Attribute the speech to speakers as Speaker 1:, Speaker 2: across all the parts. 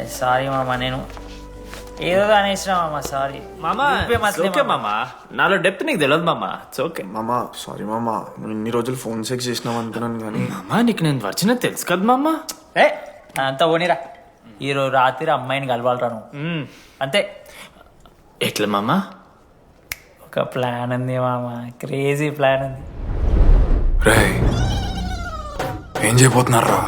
Speaker 1: అది సారీ మామ నేను ఏదో అనేసిన మామ సారీ.
Speaker 2: మామా ఓకే మామా. నాలో డెప్త్ నీకు తెలియదు మామా. ఇట్స్ ఓకే
Speaker 3: మామా సారీ మామా. ఇన్ని రోజులు ఫోన్ సెక్స్ చేసినావు అనుకున్నాను కానీ.
Speaker 2: మామా నీకు నేను వచ్చిన తెలుసు కదా మామా.
Speaker 1: ఏ అంతా పోనీరా. ఈరోజు రాత్రి అమ్మాయిని కలవాలరా నువ్వు. అంతే.
Speaker 2: ఎట్లా మామా?
Speaker 1: ఒక ప్లాన్ ఉంది మామ క్రేజీ ప్లాన్ ఉంది.
Speaker 3: రే ఏం చేయబోతున్నారా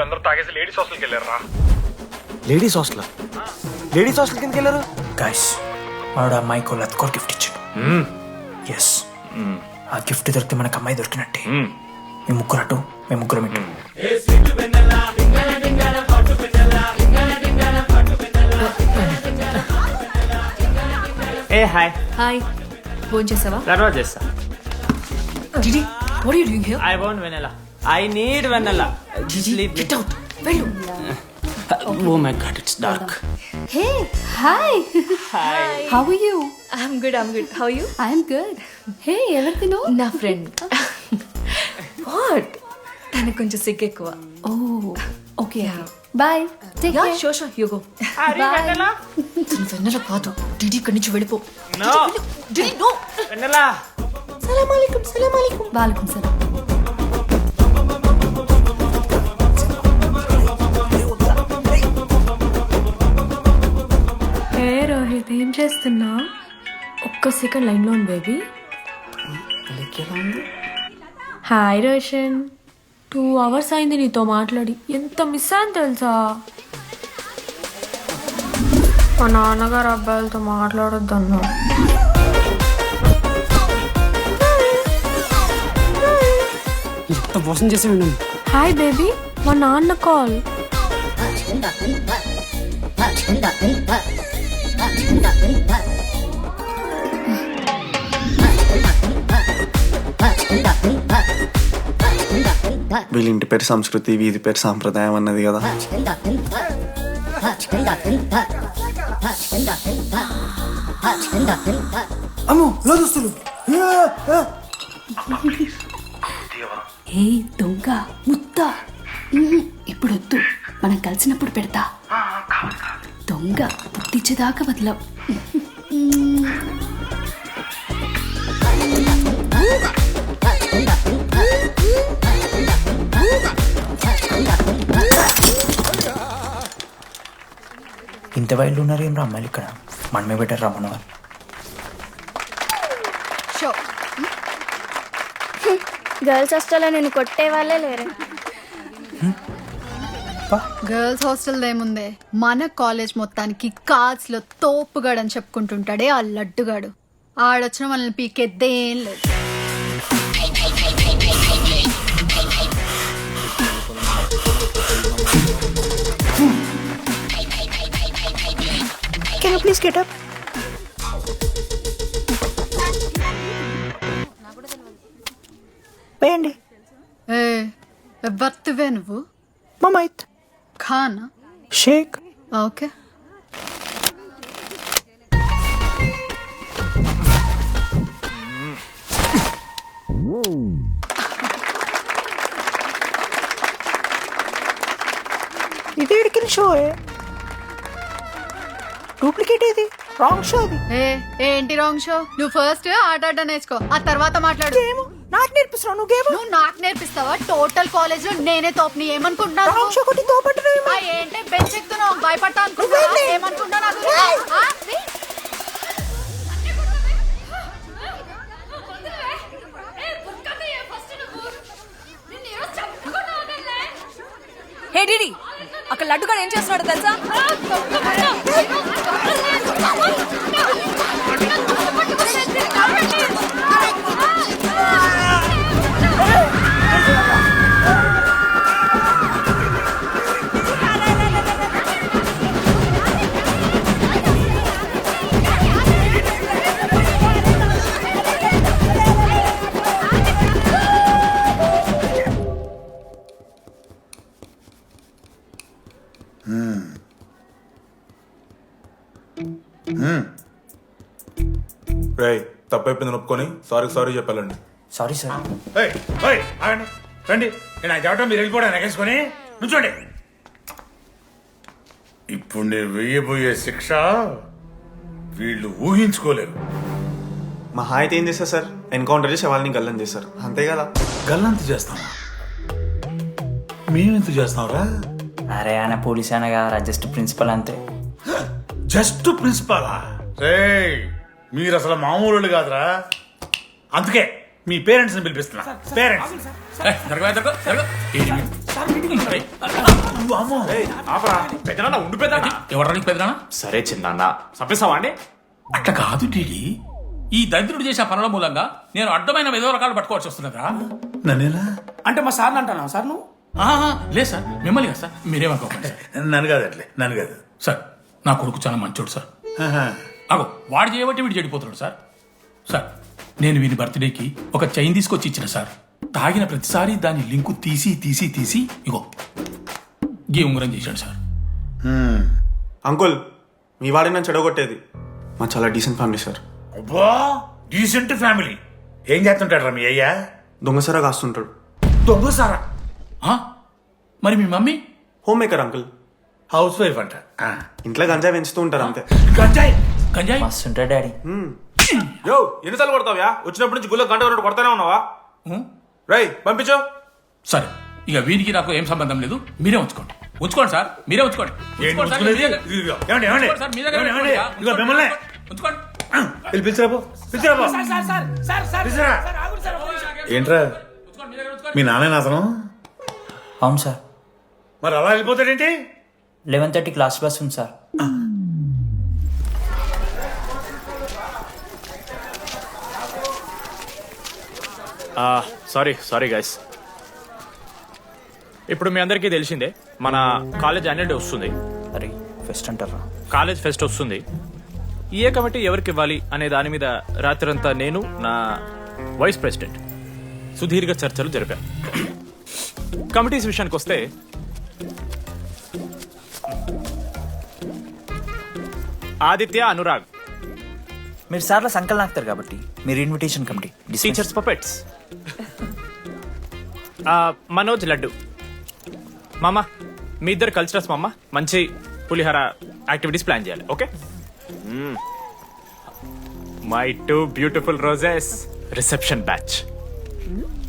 Speaker 4: అందరూ తాగేసి లేడీస్ హాస్టల్కి వెళ్ళారా
Speaker 5: లేడీస్ హాస్టల్? లేడీస్ హాస్టల్ కిందకి వెళ్ళారు?
Speaker 6: గైస్ వాడు అమ్మాయికి లత్కోర్ గిఫ్ట్ ఇచ్చాడు. ఎస్ ఆ గిఫ్ట్ దొరికితే మనకు అమ్మాయి దొరికినట్టే. మీ ముగ్గురు అటు మీ ముగ్గురు ఇటు.
Speaker 2: ఏ హాయ్.
Speaker 7: హాయ్. ఫోన్ చేసావా
Speaker 2: తర్వాత చేస్తా.
Speaker 7: DD what are you doing here
Speaker 2: I want Vennela I need Vennela
Speaker 7: get out వెళ్ళు
Speaker 2: oh my god it's dark
Speaker 8: Hey, hi. How are you?
Speaker 7: I'm good I'm good how you
Speaker 8: I'm good. Hey, ఎవరిదిను
Speaker 7: నా friend what తనకు కొంచెం సిగ్గు ఎక్కువ
Speaker 8: Oh, okay. Bye. Take
Speaker 7: ya
Speaker 8: care.
Speaker 7: So so you go
Speaker 8: Bye.
Speaker 7: తను వెన్నెల కాదు DD ఇక్కడి నుంచి వెళ్ళిపో
Speaker 2: నో
Speaker 7: డిడి నో
Speaker 2: వెనెలా
Speaker 8: సలాం అలైకుం సలాం అలైకుం వాలేకుం సలాం.
Speaker 9: ఏ రోహిత్ ఏం చేస్తున్నా ఒక్క సెకండ్ లైన్లో ఉంది baby. Hi Roshan. Two hours అయింది నీతో మాట్లాడి. ఎంత మిస్ అని తెలుసా? మా నాన్నగారు అబ్బాయిలతో మాట్లాడొద్దన్నా
Speaker 5: ఎంత మోసం చేసి ఉన్నాను
Speaker 9: హాయ్ బేబీ మా నాన్న కాల్.
Speaker 3: వీళ్ళ ఇంటి పేరు సంస్కృతి వీధి పేరు సాంప్రదాయం అన్నది కదా.
Speaker 5: అమ్మో లోదుస్తులు.
Speaker 8: ఏ దొంగ ముత్త. ఇప్పుడు వద్దు మనం కలిసినప్పుడు పెడతా. దొంగ పుట్టించేదాకా వదలం
Speaker 6: ఇంత వైల్డ్ ఉన్నారు ఏం రా అమ్మాయిలు ఇక్కడ? మనమే బెటర్ రా మన
Speaker 10: గర్ల్స్ హాస్టల్లో నేను కొట్టే వాళ్ళే లేరు.
Speaker 11: గర్ల్స్ హాస్టల్ ఏముందే? మన కాలేజ్ మొత్తానికి కార్డ్స్లో తోపుగాడు అని చెప్పుకుంటుంటాడే ఆ లడ్డుగాడు. ఆడొచ్చిన మనల్ని పీకెద్దేం లేదు.
Speaker 6: వేయండి
Speaker 11: ఏ ఎవరివే నువ్వు?
Speaker 6: మమైత్.
Speaker 11: ఖానా?
Speaker 6: షేక్.
Speaker 11: ఓకే.
Speaker 6: ఇది ఎడికిన షో డూప్లికేట్ ఇది రాంగ్ షో అది.
Speaker 11: ఏ ఏంటి రాంగ్ షో? నువ్వు ఫస్ట్ ఆట ఆట నేర్చుకో ఆ తర్వాత మాట్లాడు.
Speaker 6: నాకు నేర్పిస్తున్నావు నువ్వు గేమ్
Speaker 11: నువ్వు నాకు నేర్పిస్తావా? టోటల్ కాలేజ్లో నేనే తోపుని. ఏమనుకుంటున్నావు
Speaker 6: కొట్టి తోపట్టున్నావు
Speaker 11: ఆ, ఏంటి బెంచ్ ఎక్కుతున్నావు భయపడతా అనుకుంటున్నావా.
Speaker 4: రేయ్ తప్పైపోయింది ఒప్పుకొని సారీ సారీ చెప్పాలండి.
Speaker 1: Sorry sir.
Speaker 6: ఏయ్, ఏయ్, ఆగండి. రండి. నేను అది చెప్పడం మీరు వెళ్ళిపోవడం ఎగేసుకొని నుంచోండి. ఇప్పుడు నేను వెయ్యబోయే శిక్ష వీళ్ళు ఊహించుకోలేరు.
Speaker 3: మా అయితే ఏం చేస్తారు సార్? ఎన్కౌంటర్ చేసి వాళ్ళని గల్లం చేస్తారు. అంతే కదా?
Speaker 6: గల్లంత చేస్తామా మేమెంత చేస్తాంరా
Speaker 1: అరే ఆయన పోలీస్ అయినా కదా జస్ట్ ప్రిన్సిపల్ అంతే.
Speaker 6: జస్ట్ ప్రిన్సిపాలా? మీరు అసలు మామూలు వాళ్ళు కాదురా. అందుకే మీ పేరెంట్స్. ని పిలిపిస్తున్నా పేరెంట్స్
Speaker 2: పెద్దనా ఉండు పెద్దనా
Speaker 12: ఎవరికి పెద్దనా
Speaker 2: సరే చిన్న చంపేస్తావా అండి?
Speaker 12: అట్లా కాదు డీడీ ఈ దరిద్రుడు చేసే పనుల మూలంగా నేను అడ్డమైన ఏదో రకాలు పట్టుకోవాల్సి వస్తున్నదా
Speaker 6: నన్నేనా
Speaker 12: అంటే మా సార్ని అంటానా? సార్ నువ్వు? లేదు సార్. మిమ్మల్ని కదా సార్. మీరేమనుకోకండి సార్.
Speaker 6: నన్ను కాదు అట్లే నన్ను కాదు.
Speaker 12: సార్ నా కొడుకు చాలా మంచోడు సార్.
Speaker 6: ఆహా.
Speaker 12: అగో వాడు చేయబట్టి వీడు చెడిపోతున్నాడు సార్. సార్ నేను వీని బర్త్డేకి ఒక చైన్ తీసుకొచ్చి ఇచ్చిన సార్. తాగిన ప్రతిసారి దాని లింకు తీసి తీసి తీసి ఇగో గీ ఉంగరం చేశాడు సార్.
Speaker 3: అంకుల్ మీ వాడిని నన్ను చెడగొట్టేది. మా చాలా డీసెంట్ ఫ్యామిలీ సార్.
Speaker 6: అబ్బా డీసెంట్ ఫ్యామిలీ ఏం చేస్తుంటాడు మీ అయ్యా?
Speaker 3: దొంగసరా కాస్తుంటాడు.
Speaker 6: దొంగసారా?
Speaker 12: మరి మీ mummy?
Speaker 3: Homemaker uncle.
Speaker 6: House wife అంట. ఆ.
Speaker 3: ఇంట్లో గంజాయి పెంచుతూ ఉంటారు అంతే.
Speaker 6: గంజాయి?
Speaker 12: గంజాయి?
Speaker 1: మస్తు ఉంటాడు డాడీ.
Speaker 4: యో ఎన్నిసార్లు కొడతావ్యా? వచ్చినప్పటి నుంచి గుళ్ళ గంట కొట్టు కొడతానే ఉన్నావా? రై పంపించు.
Speaker 12: సరే ఇక వీరికి నాకు ఏం సంబంధం లేదు. మీరే ఉంచుకోండి. ఉంచుకోండి సార్ మీరే ఉంచుకోండి.
Speaker 6: ఏంట్రా.
Speaker 12: మీ
Speaker 6: నాన్న అతను
Speaker 1: అవును సార్.
Speaker 6: మరి అలా వెళ్ళిపోతాడేంటి?
Speaker 1: లెవెన్ థర్టీ క్లాస్ బస్ ఉంది సార్.
Speaker 2: సారీ సారీ గైస్ ఇప్పుడు మీ అందరికీ తెలిసిందే మన కాలేజ్ యాన్యువల్ డే వస్తుంది.
Speaker 1: అరే ఫెస్ట్ అంటారా?
Speaker 2: కాలేజ్ ఫెస్ట్ వస్తుంది. ఏ కమిటీ ఎవరికి ఇవ్వాలి అనే దాని మీద రాత్రంతా నేను నా వైస్ ప్రెసిడెంట్ సుదీర్ఘ చర్చలు జరిపాను. కమిటీస్ విషయానికి వస్తే ఆదిత్య అనురాగ్.
Speaker 1: మీరు సార్ల సంకల్ నాకుతారు కాబట్టి మీరు invitation committee
Speaker 2: teachers puppets Manoj Laddu. మామ మీ ఇద్దరు కల్చరల్స్ మామ మంచి పులిహార యాక్టివిటీస్ ప్లాన్ చేయాలి okay? My two beautiful roses. Reception batch.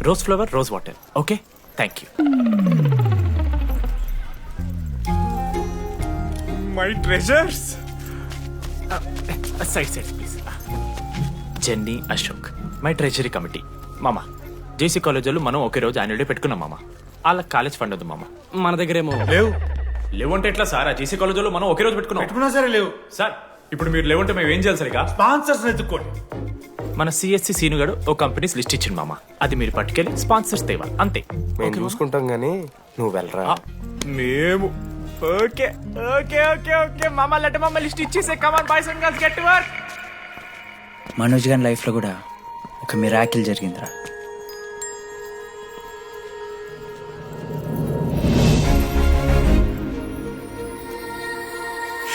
Speaker 2: Rose flower rose water okay? Thank you. My treasures. Side side please. Jenny Ashok my treasury committee. మామ JC college వాళ్ళు మనం ఒకే రోజు యాన్యువల్ డే పెట్టుకున్నాం మామ. వాళ్ళకి కాలేజ్ ఫండ్ ఉంది మామ. మన దగ్గర ఏమో
Speaker 6: లేవు.
Speaker 2: లేవంటే ఎట్లా సార్? ఆ జేసీ కాలేజ్ వాళ్ళు మనం ఒకే రోజు పెట్టుకున్నాం.
Speaker 6: పెట్టుకున్నా సరే లేవు.
Speaker 2: సార్ ఇప్పుడు మీరు లేవంటే మేము ఏం చేయాలి సరిగా?
Speaker 6: స్పాన్సర్స్ ఎత్తుక్కోండి.
Speaker 2: మన సిఎస్సి సీనుగాడు ఓ కంపెనీస్ లిస్ట్ ఇచ్చింది మామ. అది మీరు పట్టుకెళ్ళి స్పాన్సర్స్ తేవాలి అంతే.
Speaker 5: మేము చూసుకుంటాం గానీ నువ్వు వెళ్ళరా.
Speaker 2: మేము. Okay okay okay okay. మామ లెట్ మామ లిస్ట్ ఇచ్చేసే. Come on boys and girls get
Speaker 1: work Manoj గారి లైఫ్లో కూడా ఒక మిరాకిల్ జరిగిందిరా.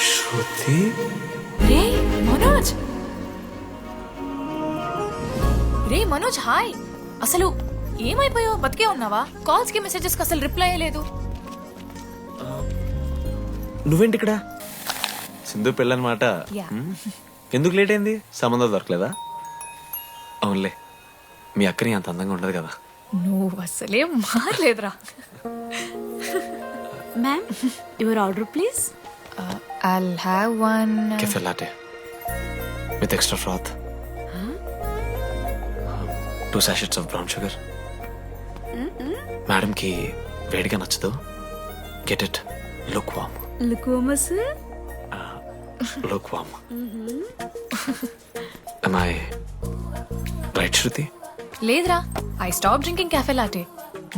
Speaker 5: శృతి?
Speaker 7: రే మనోజ్! రే మనోజ్ హాయ్! అసలు ఏమైపోయావు? బతికే ఉన్నావా? కాల్స్కి మెసేజెస్కి అసలు రిప్లై లేదు
Speaker 5: నువ్వేంటి ఇక్కడ? సింధు పెళ్ళనమాట. ఎందుకు లేట్ అయింది? సంబంధం దొరకలేదా? అవునులే. మీ అక్కని అంత అందంగా ఉండదు కదా?
Speaker 7: నువ్వు అసలే మారలేదురా.
Speaker 8: Ma'am your order please
Speaker 7: I'll have one
Speaker 5: cafe latte with extra froth two sachets of brown sugar మేడంకి వేడిగా నచ్చదు. గెట్ ఇట్ లుక్ వామ్
Speaker 8: లుకోమస్
Speaker 5: lukewarm alright Shruti
Speaker 7: లేదురా I stop drinking cafe latte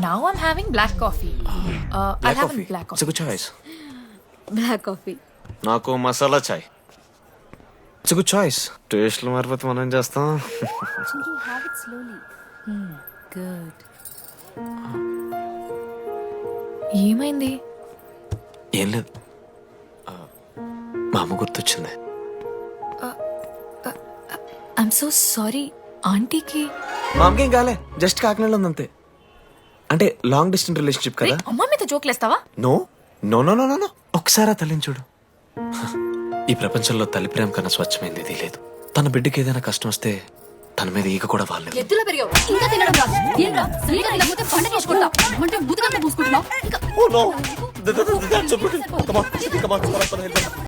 Speaker 7: now I'm having black coffee I
Speaker 5: black
Speaker 7: have
Speaker 5: coffee
Speaker 7: black
Speaker 5: it's good choice
Speaker 8: black coffee
Speaker 5: నాకు masala chai it's good choice టేస్ట్లు మారిపోతే మనం ఏం చేస్తాం
Speaker 8: have it slowly good
Speaker 7: ఏమైంది?
Speaker 5: ఏం లేదు. మా అమ్మ గుర్తొచ్చింది.
Speaker 7: ఐఎమ్ సో సారీ ఆంటీకి
Speaker 5: మా అమ్మకి ఏం కాలే జస్ట్ కాకినాడలో ఉంది అంతే అంటే లాంగ్ డిస్టెన్స్ రిలేషన్షిప్ కదా
Speaker 7: అమ్మ మీద జోక్లేస్తావా
Speaker 5: no no no no no no ఒకసారి ఆ తల్లిని చూడు ఈ ప్రపంచంలో తల్లి ప్రేమ కన్నా స్వచ్ఛమైంది ఇది లేదు తన బిడ్డకి ఏదైనా కష్టం వస్తే తన మీద ఈగ కూడా
Speaker 13: ఎద్దులో పెరిగావు ఇంకా తినడం రాదు సరిగా తినకపోతే పంట చేసుకుంటా అంటే పూసుకుంటున్నావు ఇంకా
Speaker 5: Oh. Come on,